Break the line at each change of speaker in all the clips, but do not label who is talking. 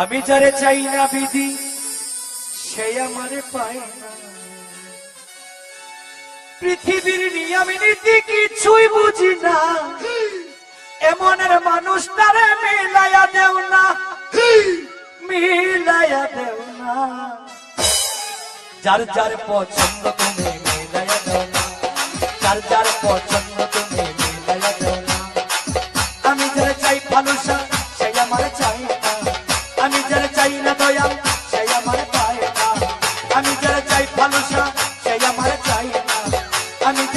আমি যারে চাই না বিধি, সে আমারে পায় না। পৃথিবীর নিয়ম নীতি কিছুই বুঝি না। এমনের মানুষ তারে মিলাইয়া দেও না। মিলাইয়া দেও না। যার যার পছন্দ তুমি মিলাইয়া দেও না। যার যার পছন্দ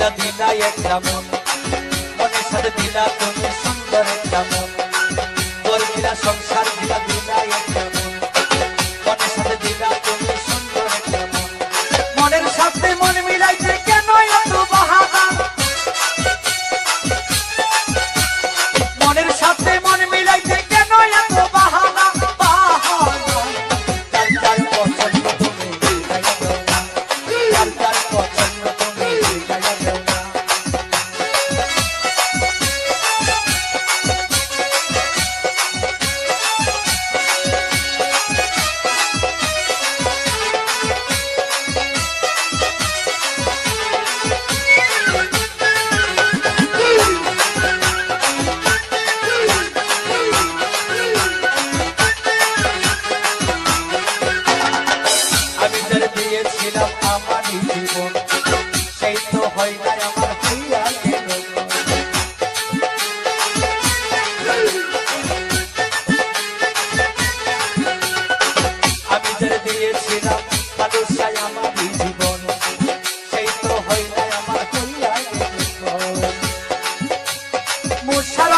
দিলা দিলা একটা মন। মনে সাথে দিলা তুমি সুন্দর একটা মন। puxa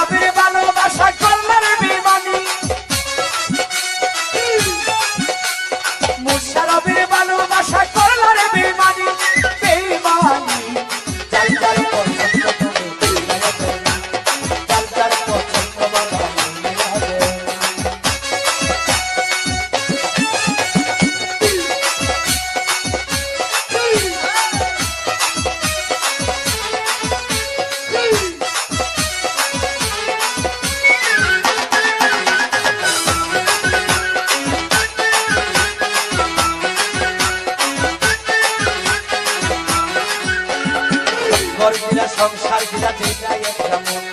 ঘর গিলা সংসার গিলা দুইটাই একটা মন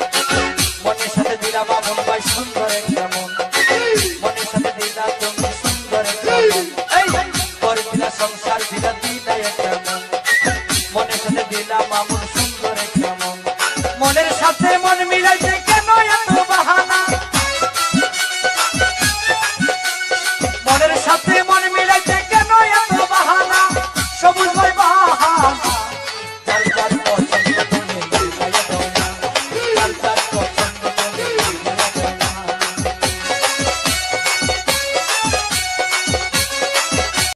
মনের সাথে দিলা বা মন পাই সুন্দর একটা মন মনের সাথে দিলা তুমি সুন্দর একটা ঘর গিলা সংসার গিলা দুইটাই একটা